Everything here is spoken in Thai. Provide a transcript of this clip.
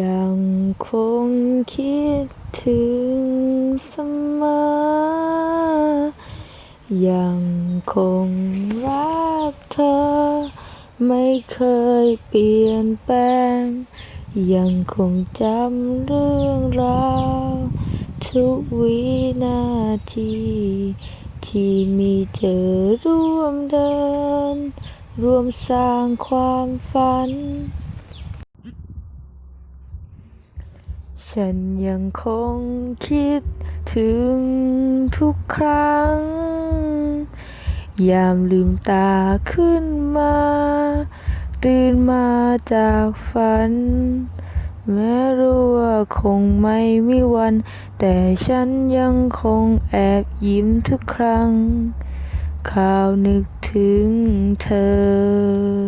ยังคงคิดถึงเสมอ ยังคงรักเธอ ไม่เคยเปลี่ยนแปลง ยังคงจำเรื่องราวทุกวินาที ที่มีเธอร่วมเดิน ร่วมสร้างความฝัน ฉันยังคงคิดถึงทุกครั้ง ยามลืมตาขึ้นมา ตื่นมาจากฝัน แม้รู้ว่าคงไม่มีวัน แต่ฉันยังคงแอบยิ้มทุกครั้ง ข่าวนึกถึงเธอ